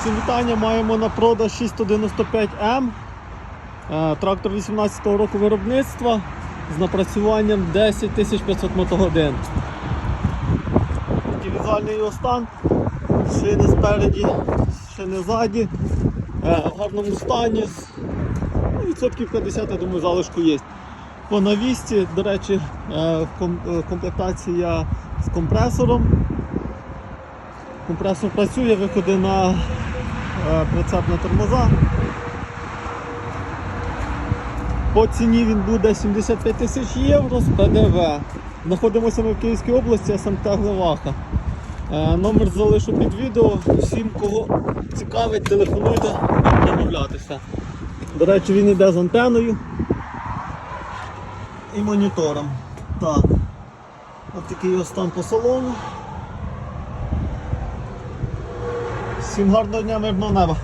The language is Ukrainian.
Всім вітання маємо на продаж 695М. Е, Трактор 18-го року виробництва з напрацюванням 10 500 мотогодин. Такий візуальний його стан. Шини спереді, шини ззаді. Е, В гарному стані. ну, Відсотків 50, я думаю, залишку є. По навісті, до речі, е, комплектація з компресором. Компресор працює, виходи на е, прицеп на тормоза. По ціні він буде 75 тисяч євро з ПДВ. Знаходимося ми в Київській області, СМТ Глеваха. Е, Номер залишу під відео. Всім, кого цікавить, телефонуйте, домовлятися. До речі, він йде з антеною і монітором. Так. Ось такий його стан по салону. Всім гарного дня, мирного неба.